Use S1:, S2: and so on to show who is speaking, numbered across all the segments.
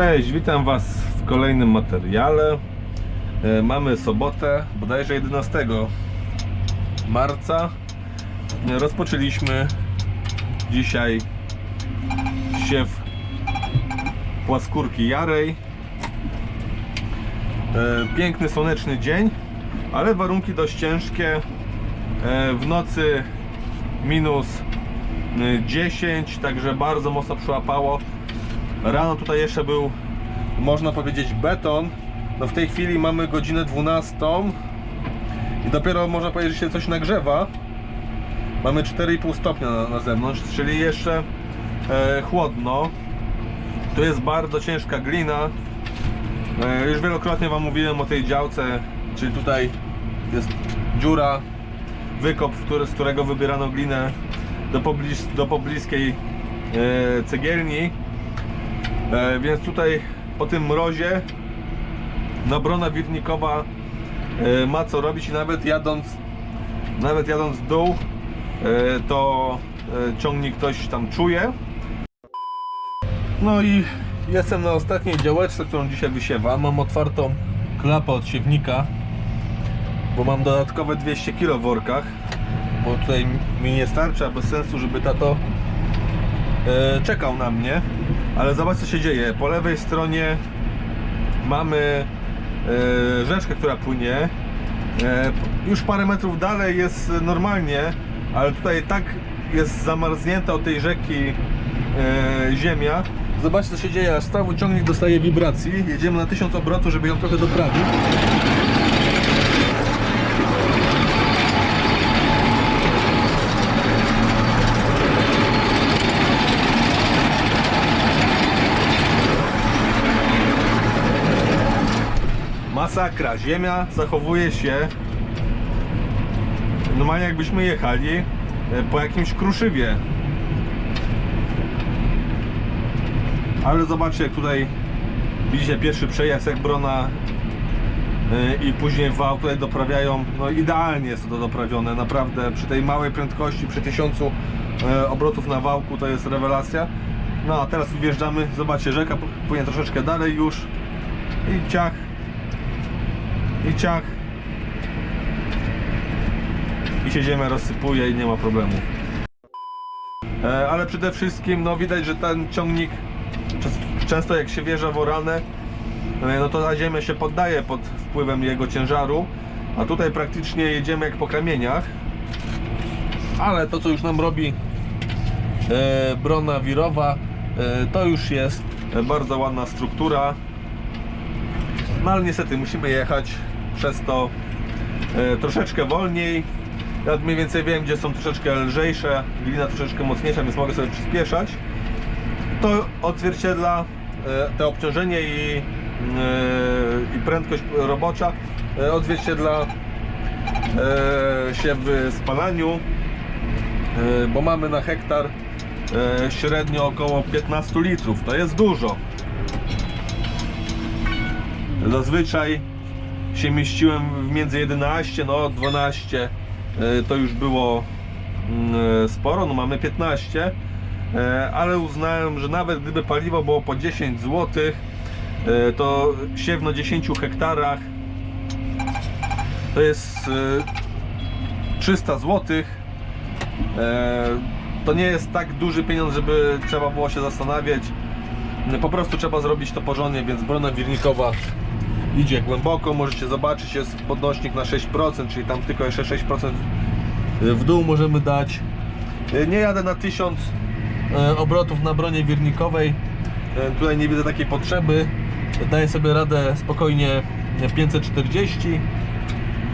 S1: Cześć, witam Was w kolejnym materiale. E, Mamy sobotę, bodajże 11 marca. E, Rozpoczęliśmy dzisiaj siew płaskórki jarej. E, Piękny, słoneczny dzień, ale warunki dość ciężkie. W nocy minus e, 10, także bardzo mocno przyłapało. Rano tutaj jeszcze był, można powiedzieć, beton. No w tej chwili mamy godzinę 12 i dopiero można powiedzieć, że się coś nagrzewa. Mamy 4,5 stopnia na, na zewnątrz, czyli jeszcze e, chłodno. Tu jest bardzo ciężka glina. E, już wielokrotnie Wam mówiłem o tej działce, czyli tutaj jest dziura, wykop, który, z którego wybierano glinę do, do pobliskiej e, cegielni. E, więc tutaj po tym mrozie no brona wirnikowa e, ma co robić i nawet jadąc nawet jadąc w dół e, to e, ciągnik ktoś tam czuje. No i jestem na ostatniej działeczce, którą dzisiaj wysiewam mam otwartą klapę od siewnika bo mam dodatkowe 200 kg w workach bo tutaj mi nie starcza bez sensu, żeby tato e, czekał na mnie, ale zobacz co się dzieje. Po lewej stronie mamy e, rzeczkę, która płynie. E, już parę metrów dalej jest normalnie, ale tutaj tak jest zamarznięta od tej rzeki e, ziemia. Zobacz co się dzieje, aż cały ciągnik dostaje wibracji. Jedziemy na 1000 obrotów, żeby ją trochę doprawić. Masakra, ziemia zachowuje się normalnie jakbyśmy jechali e, po jakimś kruszywie. Ale zobaczcie jak tutaj widzicie pierwszy przejazd jak Brona e, i później wał tutaj doprawiają, no idealnie jest to doprawione, naprawdę przy tej małej prędkości, przy tysiącu e, obrotów na wałku to jest rewelacja. No a teraz wjeżdżamy, zobaczcie rzeka płynie troszeczkę dalej już. I ciach i ciach i się ziemia rozsypuje i nie ma problemu. E, ale przede wszystkim no widać, że ten ciągnik często jak się wjeżdża w oranę e, no to ta ziemia się poddaje pod wpływem jego ciężaru. A tutaj praktycznie jedziemy jak po kamieniach. Ale to co już nam robi e, brona wirowa e, to już jest e, bardzo ładna struktura. No ale niestety musimy jechać przez to e, troszeczkę wolniej. Ja mniej więcej wiem, gdzie są troszeczkę lżejsze, glina troszeczkę mocniejsza, więc mogę sobie przyspieszać. To odzwierciedla e, te obciążenie i, e, i prędkość robocza odzwierciedla się w spalaniu, bo mamy na hektar średnio około 15 litrów. To jest dużo. Zazwyczaj się mieściłem między 11, no 12 e, to już było mm, sporo, no mamy 15 e, ale uznałem, że nawet gdyby paliwo było po 10 zł to siew na 10 hektarach to jest e, 300 zł to nie jest tak duży pieniądz, żeby trzeba było się zastanawiać. Po prostu trzeba zrobić to porządnie, więc brona wirnikowa idzie głęboko, możecie zobaczyć, jest podnośnik na 6%, czyli tam tylko jeszcze 6% w dół możemy dać. Nie jadę na 1000 e, obrotów na bronie wirnikowej, tutaj nie widzę takiej potrzeby, daję sobie radę spokojnie 540,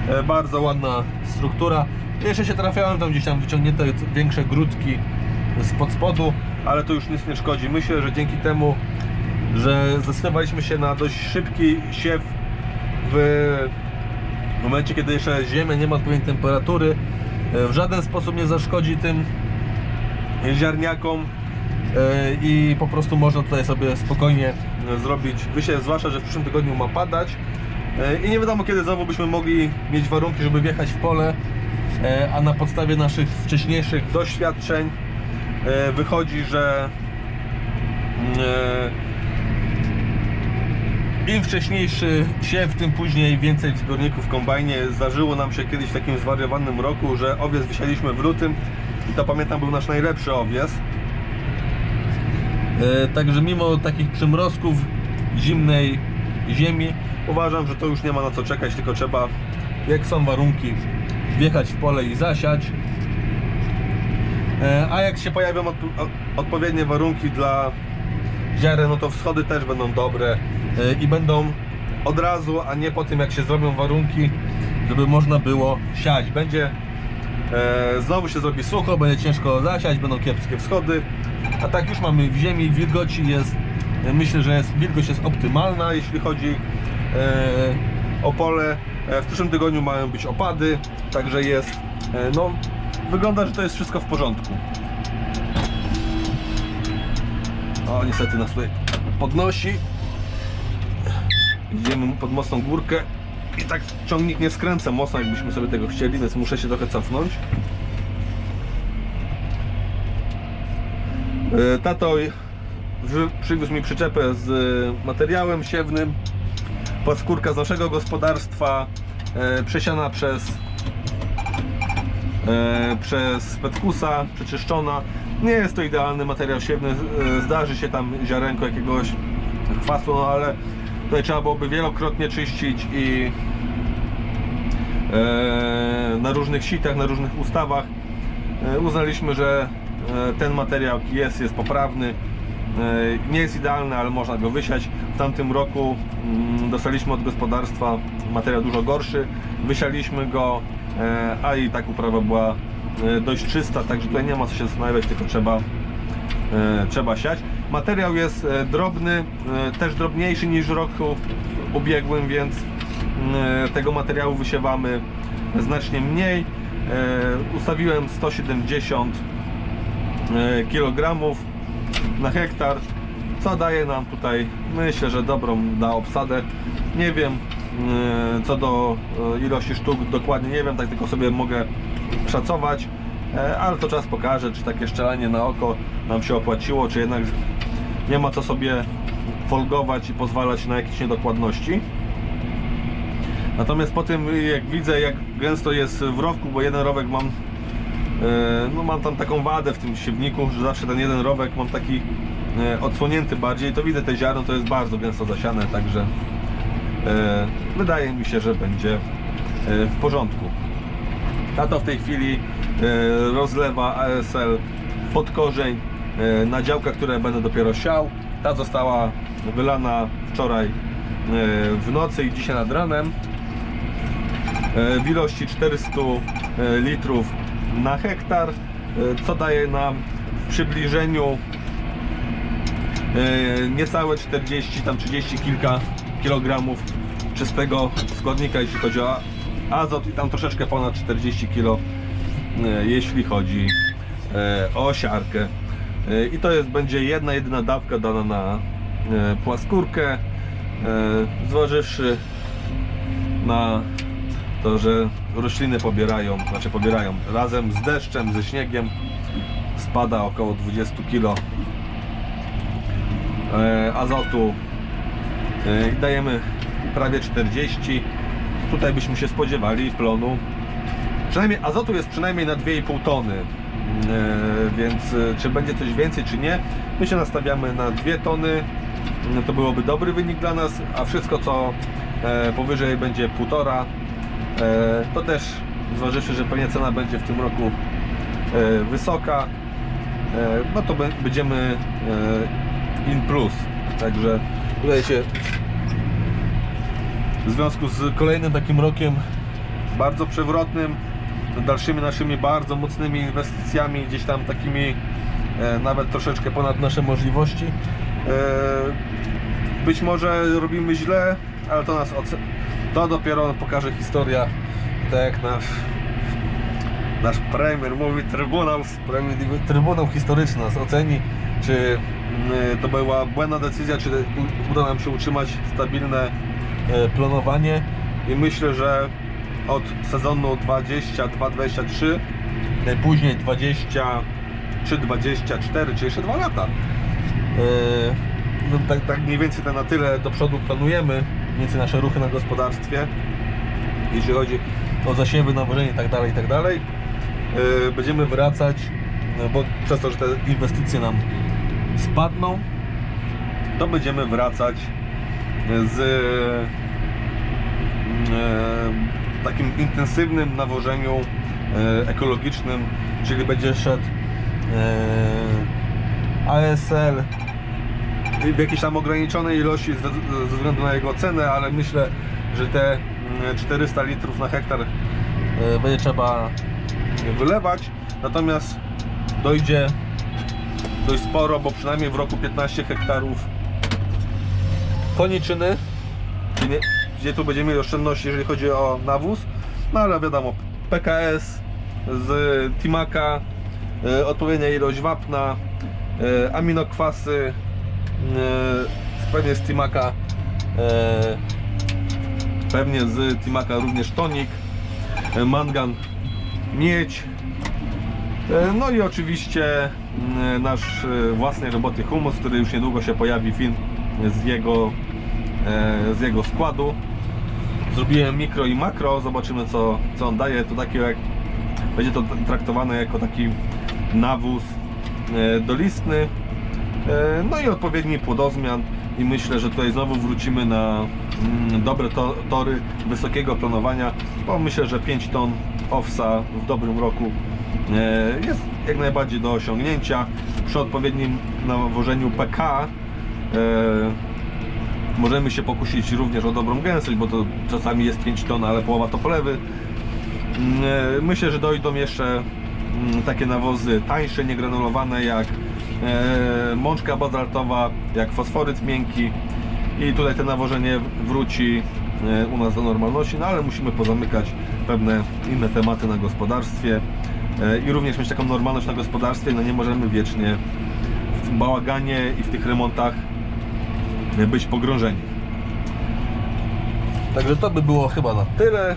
S1: E, bardzo ładna struktura. Jeszcze się trafiałem tam gdzieś tam wyciągnięte większe grudki spod spodu, ale to już nic nie szkodzi. Myślę, że dzięki temu że zdecydowaliśmy się na dość szybki siew w momencie, kiedy jeszcze ziemia nie ma odpowiedniej temperatury. E, W żaden sposób nie zaszkodzi tym ziarniakom e, i po prostu można tutaj sobie spokojnie zrobić wysiew, zwłaszcza, że w przyszłym tygodniu ma padać E, i nie wiadomo kiedy znowu byśmy mogli mieć warunki, żeby wjechać w pole, a na podstawie naszych wcześniejszych doświadczeń wychodzi, że mm, Im wcześniejszy siew, tym później więcej w zbiorniku w kombajnie. Zdarzyło nam się kiedyś w takim zwariowanym roku, że owiec wysialiśmy w lutym i to pamiętam był nasz najlepszy owiec. E, Także mimo takich przymrozków zimnej ziemi uważam, że to już nie ma na co czekać, tylko trzeba jak są warunki wjechać w pole i zasiać. E, A jak się pojawią odpowiednie warunki dla ziaren, no to wschody też będą dobre e, i będą od razu, a nie po tym jak się zrobią warunki, żeby można było siać. Będzie e, znowu się zrobi sucho, będzie ciężko zasiać, będą kiepskie wschody, a tak już mamy w ziemi, wilgoci jest, e, myślę, że jest, wilgoć jest optymalna, jeśli chodzi e, o pole. E, w przyszłym tygodniu mają być opady, także jest, no wygląda, że to jest wszystko w porządku. O, niestety nas tutaj podnosi. Idziemy pod mocną górkę i tak ciągnik nie skręca mocno, jakbyśmy sobie tego chcieli, więc muszę się trochę cofnąć. E, Tato przywiózł mi przyczepę z e, materiałem siewnym. Płaskórka z naszego gospodarstwa, e, przesiana przez przez Petkusa, przeczyszczona. Nie jest to idealny materiał siewny, e, zdarzy się tam ziarenko jakiegoś kwasu, no ale tutaj trzeba byłoby wielokrotnie czyścić i e, na różnych sitach, na różnych ustawach. E, uznaliśmy, że ten materiał jest, jest poprawny. Nie jest idealny, ale można go wysiać. W tamtym roku mm, dostaliśmy od gospodarstwa materiał dużo gorszy. Wysialiśmy go, a i tak uprawa była dość czysta, także tutaj nie ma co się zastanawiać, tylko trzeba, e, trzeba siać. Materiał jest e, drobny, e, też drobniejszy niż w roku ubiegłym, więc e, tego materiału wysiewamy znacznie mniej. E, Ustawiłem 170 e, kg na hektar, co daje nam tutaj, myślę, że dobrą da obsadę. Nie wiem e, co do e, ilości sztuk dokładnie, nie wiem, tak tylko sobie mogę szacować, e, ale to czas pokaże, czy takie szczelanie na oko nam się opłaciło, czy jednak nie ma co sobie folgować i pozwalać na jakieś niedokładności. Natomiast po tym jak widzę jak gęsto jest w rowku, bo jeden rowek mam e, no mam tam taką wadę w tym siewniku, że zawsze ten jeden rowek mam taki e, odsłonięty bardziej, to widzę te ziarno, to jest bardzo gęsto zasiane, także wydaje mi się, że będzie w porządku. Tato w tej chwili e, rozlewa ASL pod korzeń e, na działkach, które będę dopiero siał. Ta została wylana wczoraj e, w nocy i dzisiaj nad ranem w ilości 400 e, litrów na hektar, co daje nam w przybliżeniu niecałe 40, tam 30 kilka kilogramów czystego składnika, jeśli chodzi o azot i tam troszeczkę ponad 40 kg, e, jeśli chodzi e, o siarkę. E, I to jest będzie jedna jedyna dawka dana na płaskórkę, zważywszy na to, że rośliny pobierają, znaczy pobierają razem z deszczem, ze śniegiem spada około 20 kg azotu i dajemy prawie 40 tutaj byśmy się spodziewali plonu. Przynajmniej azotu jest przynajmniej na 2,5 tony. E, więc e, czy będzie coś więcej czy nie my się nastawiamy na 2 tony. No to byłoby dobry wynik dla nas a wszystko co e, powyżej będzie 1,5 E, To też zważywszy, że pewnie cena będzie w tym roku wysoka, no to będziemy in plus. Także tutaj się w związku z kolejnym takim rokiem bardzo przewrotnym, dalszymi naszymi bardzo mocnymi inwestycjami, gdzieś tam takimi e, nawet troszeczkę ponad nasze możliwości. E, Być może robimy źle, ale to nas to dopiero pokaże historia, tak jak nasz nasz premier mówi, Trybunał Trybunał Historyczny nas oceni, czy mm, to była błędna decyzja, czy uda nam się utrzymać stabilne planowanie i myślę, że od sezonu 22-23, najpóźniej 23-24, czyli jeszcze dwa lata, e, no, tak, tak mniej więcej na tyle do przodu planujemy, mniej więcej nasze ruchy na gospodarstwie, jeśli chodzi o zasiewy, nawożenie i tak dalej, i tak Będziemy wracać, no bo przez to, że te inwestycje nam spadną, to będziemy wracać z e, takim intensywnym nawożeniu e, ekologicznym, czyli będzie szedł e, ASL w jakiejś tam ograniczonej ilości ze, względu na jego cenę, ale myślę, że te mm, 400 litrów na hektar e, będzie trzeba wylewać. Natomiast dojdzie dość sporo, bo przynajmniej w roku 15 hektarów koniczyny, gdzie, gdzie tu będziemy mieli oszczędności, jeżeli chodzi o nawóz. No ale wiadomo, PKS z Timaka, e, odpowiednia ilość wapna, e, aminokwasy, e, pewnie z Timaka, e, pewnie z Timaka również tonik, e, mangan, miedź, E, No i oczywiście mm, nasz e, własnej roboty humus, który już niedługo się pojawi film z jego, z jego składu. Zrobiłem mikro i makro, zobaczymy co, co on daje. To takie jak, będzie to traktowane jako taki nawóz e, dolistny. E, No i odpowiedni płodozmian i myślę, że tutaj znowu wrócimy na mm, dobre to, tory wysokiego planowania, bo myślę, że 5 ton owsa w dobrym roku e, jest jak najbardziej do osiągnięcia przy odpowiednim nawożeniu PK e, możemy się pokusić również o dobrą gęstość, bo to czasami jest 5 ton, ale połowa to polewy. Mm, e, myślę, że dojdą jeszcze mm, takie nawozy tańsze, niegranulowane jak e, mączka bazaltowa, jak fosforyt miękki. I tutaj to nawożenie wróci e, u nas do normalności, no ale musimy pozamykać pewne inne tematy na gospodarstwie i również mieć taką normalność na gospodarstwie, no nie możemy wiecznie w bałaganie i w tych remontach być pogrążeni. Także to by było chyba na tyle.